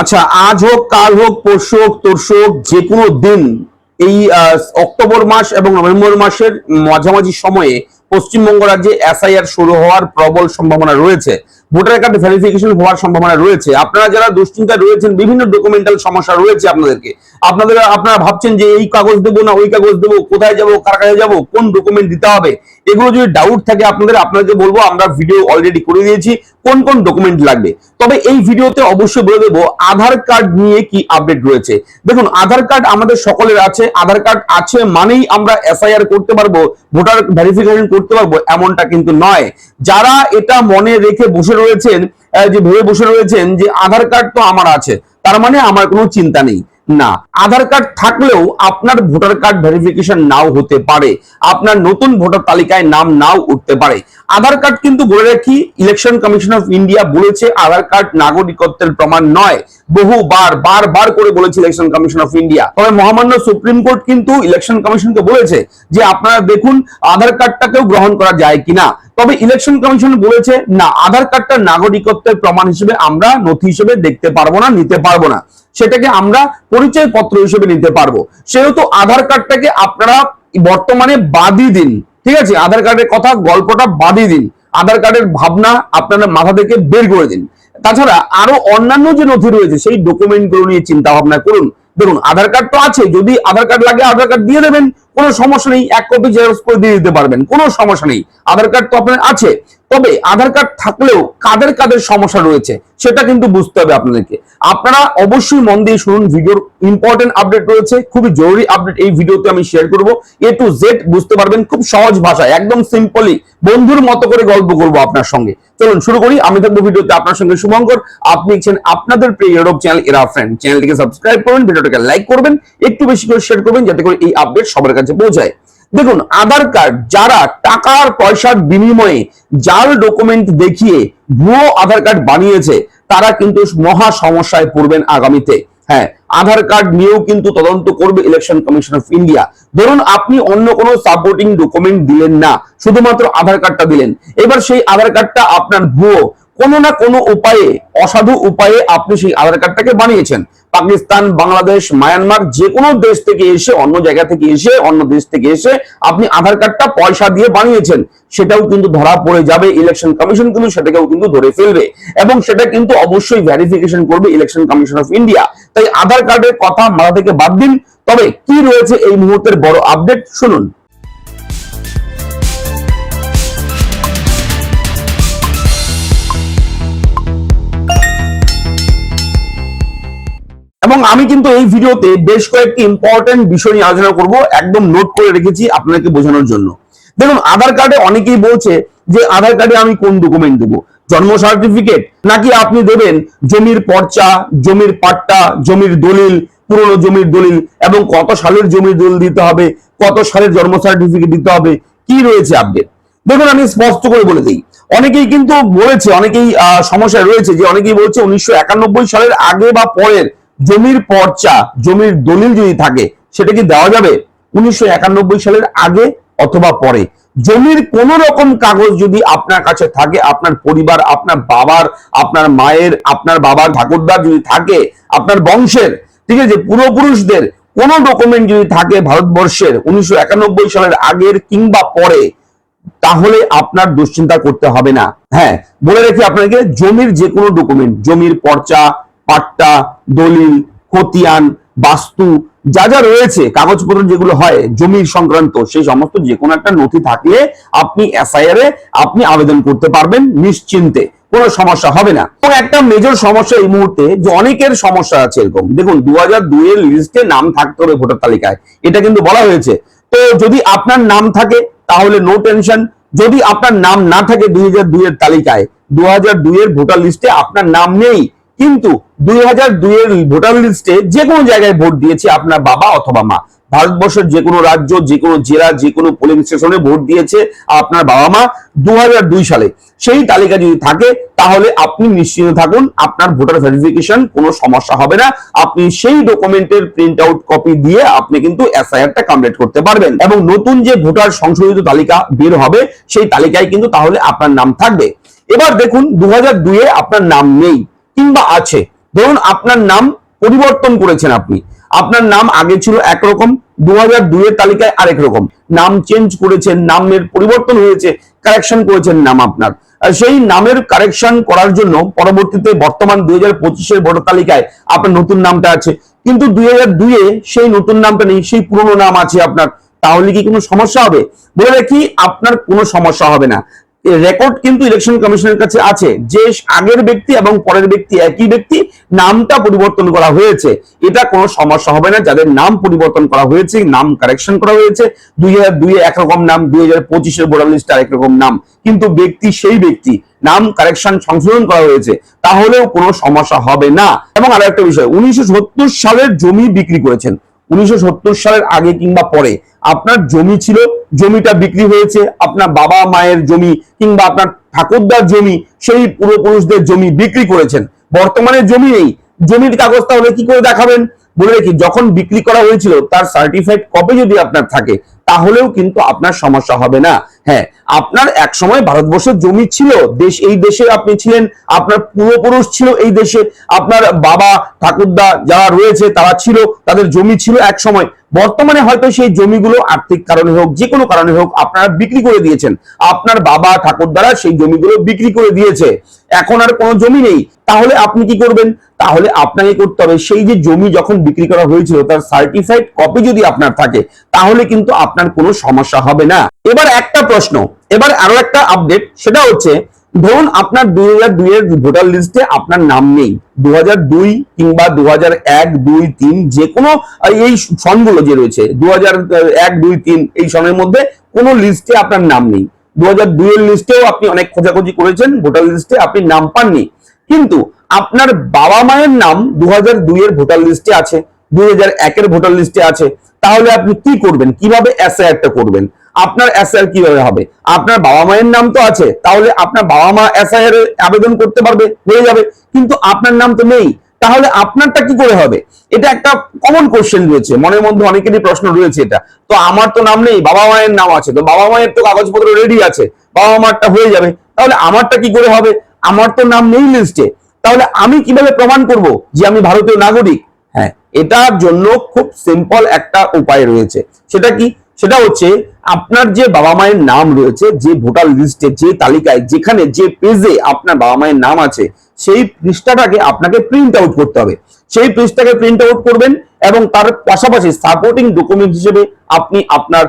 আচ্ছা আজ হোক, কাল হোক, পরশু হোক, তরশু হোক যে কোনো দিন এই অক্টোবর মাস এবং নভেম্বর মাসের মাঝামাঝি সময়ে পশ্চিমবঙ্গ রাজ্যে এসআইআর শুরু হওয়ার প্রবল সম্ভাবনা রয়েছে। ভোটার কার্ড ভেরিফিকেশন হওয়ার সম্ভাবনা রয়েছে। আপনারা যারা দুশ্চিন্তায় রয়েছেন, বিভিন্ন ডকুমেন্টাল সমস্যা রয়েছে আপনাদেরকে। আপনাদের, আপনারা ভাবছেন যে এই কাগজ দেবো না, ওই কাগজ দেবো, কোথায় যাব, কার কাছে যাব, কোন ডকুমেন্ট দিতে হবে? এগুলো যদি ডাউট থাকে আপনাদের, আপনাদেরকে বলব, আমরা ভিডিও অলরেডি করে দিয়েছি, কোন কোন ডকুমেন্ট লাগবে। তবে এই ভিডিওতে অবশ্যই বলে দেবো, আধার কার্ড নিয়ে কি আপডেট রয়েছে। দেখুন, আধার কার্ড আমাদের সকলের আছে, আধার কার্ড আছে মানেই আমরা এসআইআর করতে পারব, ভোটার ভেরিফিকেশন করতে পারব, এমনটা কিন্তু নয়। যারা এটা মনে রেখে বসে রয়েছেন যে ভেবে বসে রয়েছেন, যে আধার কার্ড তো আমার আছে, তার মানে আমার কোনো চিন্তা নেই। না, আধার কার্ড থাকলেও আপনার ভোটার কার্ড ভেরিফিকেশন নাও হতে পারে, আপনার নতুন ভোটার তালিকায় নাম নাও উঠতে পারে। আধার কার্ড কিন্তু বলে রাখি, ইলেকশন কমিশন অফ ইন্ডিয়া বলেছে, আধার কার্ড নাগরিকত্বের প্রমাণ নয়। বহুবার করে বলেছে ইলেকশন কমিশন অফ ইন্ডিয়া। তবে মহামান্য সুপ্রিম কোর্ট কিন্তু ইলেকশন কমিশনকে বলেছে যে, আপনারা দেখুন, আধার কার্ডটাকেও গ্রহণ করা যায় কিনা। তবে ইলেকশন কমিশন বলেছে, না, আধার কার্ডটা নাগরিকত্বের প্রমাণ হিসেবে আমরা নথি হিসেবে দেখতে পারব না, নিতে পারব না। সেটাকে আমরা পরিচয় পত্র হিসেবে নিতে পারব। সেহেতু আধার কার্ডটাকে আপনারা বর্তমানে বাদই দিন। ঠিক আছে? আধার কার্ডের কথা, গল্পটা বাদই দিন। আধার কার্ডের ভাবনা আপনারা মাথা থেকে বের করে দিন। তাছাড়া আরও অন্যান্য যে নথি রয়েছে, সেই ডকুমেন্টগুলো নিয়ে চিন্তা ভাবনা করুন। দেখুন, আধার কার্ড তো আছে, যদি আধার কার্ড লাগে, আধার কার্ড দিয়ে দেবেন। কোনো সমস্যা নেই, এক কপি জেরক্স করে দিয়ে দিতে পারবেন, কোনো সমস্যা নেই। আধার কার্ড তো আপনার আছে, তবে আধার কার্ড থাকলেও কাদের কাদের সমস্যা রয়েছে, সেটা কিন্তু বুঝতে হবে আপনাদেরকে। আপনারা অবশ্যই মন দিয়ে শুনুন, ভিডিওর ইম্পর্টেন্ট আপডেট রয়েছে, খুবই জরুরি আপডেট এই ভিডিওতে আমি শেয়ার করব। এ টু জেড বুঝতে পারবেন খুব সহজ ভাষায়, একদম সিম্পলি বন্ধুর মতো করে গল্প করব আপনার সঙ্গে। চলুন শুরু করি, আমি থাকব ভিডিওতে আপনার সঙ্গে শুভঙ্কর। আপনি দেখছেন আপনাদের প্রিয় ইউটিউব চ্যানেল এরা ফ্রেন্ড চ্যানেলটিকে সাবস্ক্রাইব করবেন ভিডিওটাকে লাইক করবেন, একটু বেশি করে শেয়ার করবেন, যাতে করে এই আপডেট সবার কাছে পৌঁছায়। দেখুন, আধার কার্ড যারা টাকার পয়সার বিনিময়ে জাল ডকুমেন্ট দেখিয়ে ভুয়ো আধার কার্ড বানিয়েছে, তারা কিন্তু মহা সমস্যায় পড়বেন আগামীতে। হ্যাঁ আধার কার্ড নিয়েও কিন্তু তদন্ত করবে ইলেকশন কমিশন অফ ইন্ডিয়া ধরুন, আপনি অন্য কোনো সাপোর্টিং ডকুমেন্ট দিলেন না, শুধুমাত্র আধার কার্ডটা দিলেন। এবার সেই আধার কার্ডটা আপনার ভুয়ো কোনো না কোনো উপায়ে, অসাধু উপায়ে আপনি সেই আধার কার্ডটাকে বানিয়েছেন। পাকিস্তান, বাংলাদেশ, মায়ানমার যে কোনো দেশ থেকে এসে, অন্য জায়গা থেকে এসে, অন্য দেশ থেকে এসে আপনি আধার কার্ডটা পয়সা দিয়ে বানিয়েছেন। সেটাও কিন্তু ধরা পড়ে যাবে ইলেকশন কমিশন কিন্তু সেটাকেও কিন্তু ধরে ফেলবে। এবং সেটা কিন্তু অবশ্যই ভেরিফিকেশন করবে ইলেকশন কমিশন অফ ইন্ডিয়া তাই আধার কার্ডের কথা মাথা থেকে বাদ দিন। তবে কি রয়েছে এই মুহূর্তের বড় আপডেট শুনুন। এবং আমি কিন্তু এই ভিডিওতে বেশ কয়েকটি ইম্পর্টেন্ট বিষয় নিয়ে আলোচনা করব একদম নোট করে রেখেছি আপনাকে বোঝানোর জন্য। দেখুন আধার কার্ডে অনেকেই বলছে যে আধার কার্ডে আমি কোন ডকুমেন্ট দেবো? জন্ম সার্টিফিকেট নাকি আপনি দেবেন জমির পর্চা জমির পাট্টা জমির দলিল পুরনো জমির দলিল এবং কত সালের জমির দলিল দিতে হবে কত সালের জন্ম সার্টিফিকেট দিতে হবে কি রয়েছে আপডেট দেখুন আমি স্পষ্ট করে বলে দিই। অনেকেই কিন্তু বলেছে অনেকেই আহ, সমস্যায় রয়েছে যে অনেকেই বলছে উনিশশো একানব্বই সালের আগে বা পরের জমির পর্চা, জমির দলিল যদি থাকে, সেটা কি দেওয়া যাবে? উনিশশো একানব্বই সালের আগে অথবা পরে। জমির কোন রকম কাগজ যদি আপনার কাছে থাকে, আপনার পরিবার, আপনার বাবার, আপনার মায়ের, আপনার বাবার ঠাকুরদার যদি থাকে, আপনার বংশের, ঠিক আছে, পূর্বপুরুষদের কোন ডকুমেন্ট যদি থাকে ভারতবর্ষের উনিশশো একানব্বই সালের আগের কিংবা পরে, তাহলে আপনার দুশ্চিন্তা করতে হবে না। হ্যাঁ বলে রেখে আপনাকে, জমির যে কোনো ডকুমেন্ট জমির পর্চা পাট্টা, দলিল, খতিয়ান, বাস্তু, যা যা রয়েছে, কাগজপত্র যেগুলো হয়, জমির সংক্রান্ত, সেই সমস্ত যে কোনো একটা নথি থাকলে আপনি এসআইআর এ আপনি আবেদন করতে পারবেন নিশ্চিন্তে। কোনো সমস্যা হবে না। এবং একটা মেজর সমস্যা এই মুহূর্তে, যে অনেকের সমস্যা আছে এরকম। দেখুন দু হাজার দুই এর লিস্টে নাম থাকতে হবে ভোটার তালিকায়। এটা কিন্তু বলা হয়েছে। তো যদি আপনার নাম থাকে, তাহলে নো টেনশন যদি আপনার নাম না থাকে দুই হাজার দুই এর তালিকায় দু হাজার দুই এর ভোটার লিস্টে আপনার নাম নেই কিন্তু দুই হাজার ভোটার লিস্টে যে কোনো জায়গায় ভোট দিয়েছে আপনার বাবা অথবা মা। ভারতবর্ষের যে কোনো রাজ্য যে কোনো জেলা যে কোনো পোলিং স্টেশনে ভোট দিয়েছে আপনার বাবা মা দু হাজার দুই সালে। সেই তালিকা যদি থাকে, তাহলে আপনি নিশ্চিন্ত থাকুন, আপনার ভোটার ভেরিফিকেশন কোনো সমস্যা হবে না। আপনি সেই ডকুমেন্টের প্রিন্ট আউট কপি দিয়ে আপনি কিন্তু এসআইআরটা কমপ্লিট করতে পারবেন। এবং নতুন যে ভোটার সংশোধিত তালিকা বের হবে, সেই তালিকায় কিন্তু তাহলে আপনার নাম থাকবে। এবার দেখুন দু হাজার দুইয়ে আপনার নাম নেই। কিংবা আছে। ধরুন আপনার নাম পরিবর্তন করেছেন আপনি। আপনার নাম আগে ছিল একরকম দু হাজার দুইয়ের তালিকায় আরেক রকম। নাম চেঞ্জ করেছেন, নামের পরিবর্তন হয়েছে কারেকশন করেছেন নাম আপনার। সেই নামের কারেকশন করার জন্য পরবর্তীতে বর্তমান দুই হাজার পঁচিশের ভোটার তালিকায় আপনার নতুন নামটা আছে। কিন্তু দুই হাজার দুইয়ে সেই নতুন নামটা নেই, সেই পুরনো নাম আছে আপনার। তাহলে কি কোনো সমস্যা হবে? বলে রাখি, আপনার কোনো সমস্যা হবে না। রেকর্ড কিন্তু ইলেকশন কমিশনের কাছে আছে। যে আগের ব্যক্তি এবং পরের ব্যক্তি একই ব্যক্তি, নামটা পরিবর্তন করা হয়েছে। এটা কোনো সমস্যা হবে না। যাদের নাম পরিবর্তন করা হয়েছে, নাম কারেকশন করা হয়েছে, দুই হাজার দুই একরকম নাম, দুই হাজার পঁচিশের ভোটার লিস্টে আরেক রকম নাম। কিন্তু ব্যক্তি সেই ব্যক্তি, নাম কারেকশন সংশোধন করা হয়েছে, তাহলেও কোনো সমস্যা হবে না। এবং আরও একটা বিষয়, উনিশশো সালের জমি বিক্রি করেছেন। উনিশশো সত্তর সালের আগে কিংবা পরে আপনার জমি ছিল, জমিটা বিক্রি হয়েছে, আপনার বাবা মায়ের জমি কিংবা আপনার ঠাকুরদার জমি, সেই পূর্বপুরুষদের জমি বিক্রি করেছেন। বর্তমানে জমি নেই। জমির কাগজ তাহলে কি করে দেখাবেন? বলে রাখি, যখন বিক্রি করা হয়েছিল, তার সার্টিফাইড কপি যদি আপনার থাকে, তাহলেও কিন্তু আপনার সমস্যা হবে না। হ্যাঁ আপনার এক সময় ভারতবর্ষের জমি ছিল, দেশ, এই দেশে আপনি ছিলেন, আপনার পূর্বপুরুষ ছিল এই দেশে, আপনার বাবা, ঠাকুরদা যারা রয়েছে, তারা ছিল, তাদের জমি ছিল এক সময়। বর্তমানে হয়তো সেই জমিগুলো আর্থিক কারণে হোক, যে কোনো কারণে হোক আপনারা বিক্রি করে দিয়েছেন। আপনার বাবা ঠাকুর দ্বারা সেই জমিগুলো বিক্রি করে দিয়েছে। এখন আর কোনো জমি নেই। তাহলে আপনি কি করবেন? তাহলে আপনাকে করতে হবে সেই যে জমি যখন বিক্রি করা হয়েছিল, তার সার্টিফাইড কপি যদি আপনার থাকে, তাহলে কিন্তু আপনার কোনো সমস্যা হবে না। এবার একটা প্রশ্ন, এবার আরও একটা আপডেট সেটা হচ্ছে ধরুন আপনার দুই হাজার দুই এর ভোটার লিস্টে আপনার নাম নেই, দু হাজার দুই কিংবা দু হাজার এক, দুই, তিন, যে কোনো এই সনগুলো যে রয়েছে, দু হাজার এক, দুই, তিন, এই সনের মধ্যে কোনো লিস্টে আপনার নাম নেই। দু হাজার দুই এর লিস্টেও আপনি অনেক খোঁজাখুঁজি করেছেন ভোটার লিস্টে আপনি নাম পাননি। কিন্তু আপনার বাবা মায়ের নাম দু হাজার দুই এর ভোটার লিস্টে আছে, দুই হাজার একের ভোটার লিস্টে আছে, তাহলে আপনি কি করবেন? কীভাবে এসআইআরটা করবেন? আপনার এসআইআর কীভাবে হবে? আপনার বাবা মায়ের নাম তো আছে, তাহলে আপনার বাবা মা এসআইআর আবেদন করতে পারবে, হয়ে যাবে। কিন্তু আপনার নাম তো নেই, তাহলে আপনারটা কি করে হবে? এটা একটা কমন কোশ্চেন রয়েছে, মনের মধ্যে অনেকেরই প্রশ্ন রয়েছে এটা। তো আমার তো নাম নেই, বাবা মায়ের নাম আছে, তো বাবা মায়ের তো কাগজপত্র রেডি আছে, বাবা মারটা হয়ে যাবে। তাহলে আমারটা কি করে হবে? আমার তো নাম নেই লিস্টে তাহলে আমি কীভাবে প্রমাণ করব যে আমি ভারতীয় নাগরিক? হ্যাঁ এটার জন্য খুব সিম্পল একটা উপায় রয়েছে। সেটা কি? সেটা হচ্ছে আপনার যে বাবা মায়ের নাম রয়েছে, যে ভোটার লিস্টে যে তালিকায়, যেখানে যে পেজে আপনার বাবা মায়ের নাম আছে, সেই পৃষ্ঠাটাকে আপনাকে প্রিন্ট আউট করতে হবে। সেই পৃষ্ঠাকে প্রিন্ট আউট করবেন এবং তার পাশাপাশি সাপোর্টিং ডকুমেন্ট হিসেবে আপনি আপনার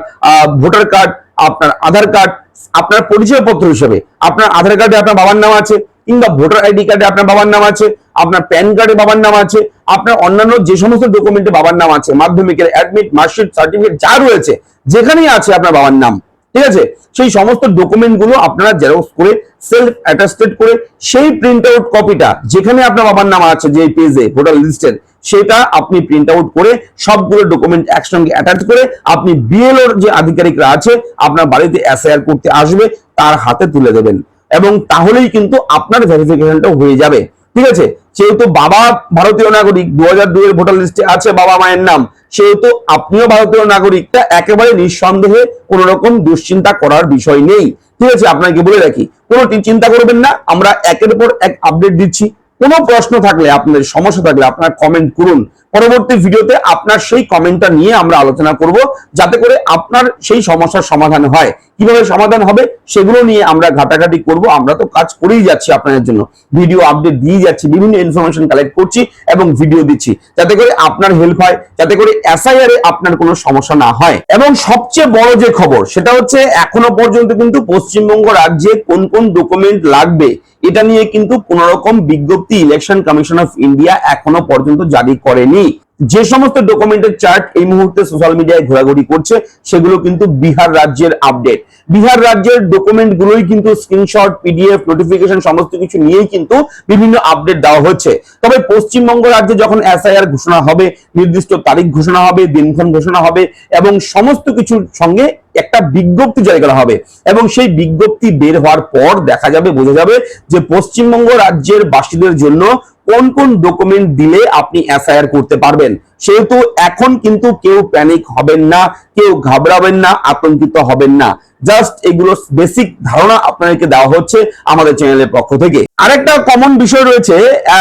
ভোটার কার্ড আপনার আধার কার্ড আপনার পরিচয়পত্র হিসেবে, আপনার আধার কার্ডে আপনার বাবার নাম আছে কিংবা ভোটার আইডি কার্ডে আপনার বাবার নাম আছে, আপনার প্যান কার্ডে বাবার নাম আছে, আপনার অন্যান্য যে সমস্ত ডকুমেন্টে বাবার নাম আছে, মাধ্যমিকের অ্যাডমিট মার্কশিট সার্টিফিকেট যা রয়েছে, যেখানেই আছে আপনার বাবার নাম, ঠিক আছে? সেই সমস্ত ডকুমেন্টগুলো আপনারা জেরক্স করে সেলফ অ্যাটাস্টেড করে, সেই প্রিন্ট আউট কপিটা যেখানে আপনার বাবার নাম আছে, যে পেজে ভোটার লিস্টের সেটা আপনি প্রিন্ট আউট করে, সবগুলো ডকুমেন্ট একসঙ্গে অ্যাটাচ করে, আপনি বিএলওর যে আধিকারিকরা আছে, আপনার বাড়িতে এসআইআর করতে আসবে, তার হাতে তুলে দেবেন। এবং তাহলেই কিন্তু আপনার ভেরিফিকেশনটা হয়ে যাবে। ঠিক আছে? সেহেতু বাবা ভারতীয় নাগরিক দু হাজার দুইয়ের ভোটার লিস্টে আছে বাবা মায়ের নাম, সেহেতু আপনিও ভারতীয় নাগরিকটা একেবারে নিঃসন্দেহে কোন রকম দুশ্চিন্তা করার বিষয় নেই। ঠিক আছে? আপনাকে বলে রাখি, কোনো চিন্তা করবেন না, আমরা একের পর এক আপডেট দিচ্ছি। কোনো প্রশ্ন থাকলে, আপনাদের সমস্যা থাকলে আপনারা কমেন্ট করুন। পরবর্তী ভিডিওতে আপনার সেই কমেন্টটা নিয়ে আমরা আলোচনা করব, যাতে করে আপনার সেই সমস্যার সমাধান হয়। কীভাবে সমাধান হবে, সেগুলো নিয়ে আমরা ঘাটাঘাটি করব। আমরা তো কাজ করেই যাচ্ছি আপনাদের জন্য। ভিডিও আপডেট দিয়ে যাচ্ছি, বিভিন্ন ইনফরমেশন কালেক্ট করছি এবং ভিডিও দিচ্ছি, যাতে করে আপনার হেল্প হয়, যাতে করে এসআইআর এ আপনার কোনো সমস্যা না হয়। এবং সবচেয়ে বড় যে খবর, সেটা হচ্ছে এখনও পর্যন্ত কিন্তু পশ্চিমবঙ্গ রাজ্যে কোন কোন ডকুমেন্ট লাগবে এটা নিয়ে কিন্তু কোন রকম বিজ্ঞপ্তি ইলেকশন কমিশন অফ ইন্ডিয়া এখনও পর্যন্ত জারি করেনি। যে সমস্ত ডকুমেন্টের চার্ট এই মুহূর্তে সোশ্যাল মিডিয়ায় ঘোরাঘুরি করছে, সেগুলো কিন্তু বিহার রাজ্যের আপডেট বিহার রাজ্যের ডকুমেন্ট গুলোই কিন্তু স্ক্রিনশট পিডিএফ নোটিফিকেশন সমস্ত কিছু নিয়েই কিন্তু বিভিন্ন আপডেট দেওয়া হচ্ছে। তবে পশ্চিমবঙ্গ রাজ্যে যখন এসআইআর ঘোষণা হবে, নির্দিষ্ট তারিখ ঘোষণা হবে, দিনক্ষণ ঘোষণা হবে, এবং সমস্ত কিছুর সঙ্গে একটা বিজ্ঞপ্তি জারি করা হবে, এবং সেই বিজ্ঞপ্তি বের হওয়ার পর দেখা যাবে, বোঝা যাবে যে পশ্চিমবঙ্গ রাজ্যের বাসীদের জন্য কোন কোন ডকুমেন্ট দিলে আপনি এসআইআর করতে পারবেন? সেহেতু এখন কিন্তু কেউ প্যানিক হবেন না, কেউ ঘাবড়াবেন না, আতঙ্কিত হবেন না। জাস্ট এগুলো বেসিক ধারণা আপনাদেরকে দেওয়া হচ্ছে আমাদের চ্যানেলের পক্ষ থেকে। আরেকটা কমন বিষয় রয়েছে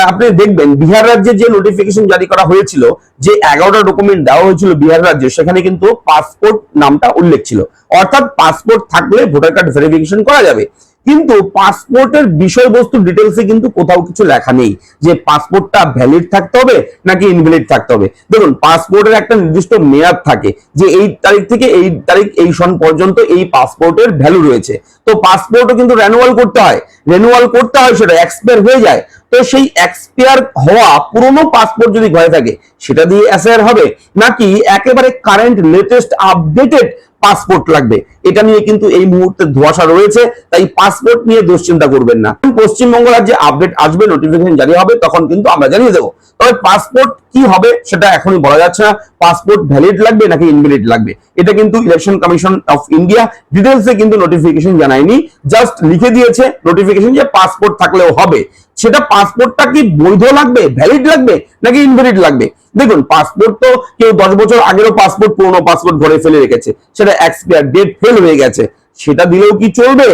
আপনি দেখবেন বিহার রাজ্যে যে নোটিফিকেশন জারি করা হয়েছিল, যে এগারোটা ডকুমেন্ট দেওয়া হয়েছিল বিহার রাজ্যে, সেখানে কিন্তু পাসপোর্ট নামটা উল্লেখ ছিল। অর্থাৎ পাসপোর্ট থাকলে ভোটার কার্ড ভেরিফিকেশন করা যাবে। কিন্তু পাসপোর্টের বিষয়বস্তু ডিটেলসে কিন্তু কোথাও কিছু লেখা নেই যে পাসপোর্টটা ভ্যালিড থাকতে হবে নাকি ইনভ্যালিড থাকতে হবে। দেখুন পাসপোর্টের একটা নির্দিষ্ট মেয়াদ থাকে যে এই তারিখ থেকে এই তারিখ, এই সন পর্যন্ত এই পাসপোর্টের ভ্যালু রয়েছে। তো পাসপোর্টও কিন্তু রেনুয়াল করতে হয়। রেনুয়াল করতে হয়, সেটা এক্সপায়ার হয়ে যায়। তো সেই এক্সপায়ার হওয়া পুরনো পাসপোর্ট যদি ঘরে থাকে, সেটা দিয়ে অ্যাসায়ার হবে। নাকি একেবারে কারেন্ট লেটেস্ট আপডেটেড পাসপোর্ট লাগবে। এটা নিয়ে কিন্তু এই মুহূর্তে ধোয়াশা রয়েছে, তাই পাসপোর্ট নিয়ে দুশ্চিন্তা করবেন না। পশ্চিমবঙ্গ রাজ্যে আপডেট আসবে নোটিফিকেশন জারি হবে, তখন কিন্তু আমরা জানিয়ে দেবো। তবে পাসপোর্ট কি হবে সেটা এখনই বলা যাচ্ছে না। পাসপোর্ট ভ্যালিড লাগবে নাকি ইনভ্যালিড লাগবে? এটা কিন্তু ইলেকশন কমিশন অফ ইন্ডিয়া ডিটেলসে কিন্তু নোটিফিকেশন জানায়নি। জাস্ট লিখে দিয়েছে নোটিফিকেশন যে পাসপোর্ট থাকলেও হবে। সেটা পাসপোর্টটা কি বৈধ লাগবে ভ্যালিড লাগবে নাকি ইনভ্যালিড লাগবে? দেখুন পাসপোর্ট তো কেউ দশ বছর আগেরও পাসপোর্ট পুরনো পাসপোর্ট ঘরে ফেলে রেখেছে। সেটা এক্সপায়ার ডেট ফেল হয়ে গেছে। সেটা দিলেও কি চলবে?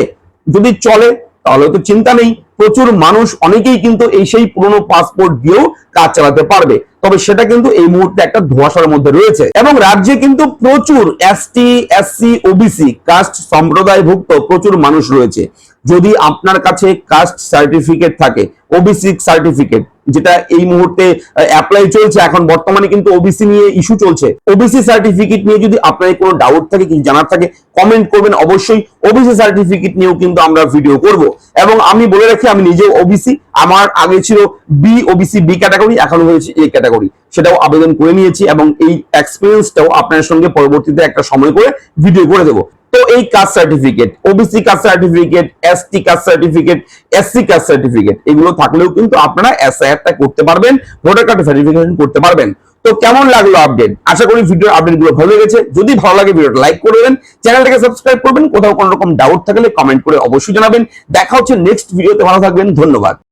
যদি চলে, তাহলে তো চিন্তা নেই। প্রচুর মানুষ অনেকেই কিন্তু এই সেই পুরনো পাসপোর্ট দিয়েও কাজ চালাতে পারবে। তবে সেটা কিন্তু এই মুহূর্তে একটা ধোয়াশার মধ্যে রয়েছে। এবং রাজ্যে কিন্তু প্রচুর এসটি এসসি ওবিসি কাস্ট সম্প্রদায়ভুক্ত প্রচুর মানুষ রয়েছে। যদি আপনার কাছে কাস্ট সার্টিফিকেট থাকে ওবিসি সার্টিফিকেট যেটা এই মুহূর্তে অ্যাপ্লাই চলছে, এখন বর্তমানে কিন্তু ওবিসি নিয়ে ইস্যু চলছে। ওবিসি সার্টিফিকেট নিয়ে যদি আপনার কোনো ডাউট থাকে, কিছু জানার থাকে কমেন্ট করবেন অবশ্যই। ওবিসি সার্টিফিকেট নিয়েও কিন্তু আমরা ভিডিও করব। এবং আমি বলে রাখি, আমি নিজেও ওবিসি আমার আগে ছিল বি ওবিসি বি ক্যাটাগরি এখন হয়েছে এ ক্যাটাগরি সেটাও আবেদন করে নিয়েছি এবং এই এক্সপিরিয়েন্সটাও আপনার সঙ্গে পরবর্তীতে একটা সময় করে ভিডিও করে দেবো। তো এই caste certificate OBC caste certificate ST caste certificate SC caste certificate, এগুলো থাকলেও কিন্তু আপনারা এসআইআরটা করতে পারবেন, ভোটার কার্ড ভেরিফিকেশন করতে পারবেন। তো কেমন লাগল আপডেট আশা করি ভিডিওর আপডেটগুলো ভালো লেগেছে। যদি ভালো লাগে ভিডিওটা লাইক করে দেবেন চ্যানেলটাকে সাবস্ক্রাইব করবেন, কোথাও কোনো রকম ডাউট থাকলে কমেন্ট করে অবশ্যই জানাবেন। দেখা হচ্ছে নেক্সট ভিডিওতে ভালো থাকবেন, ধন্যবাদ।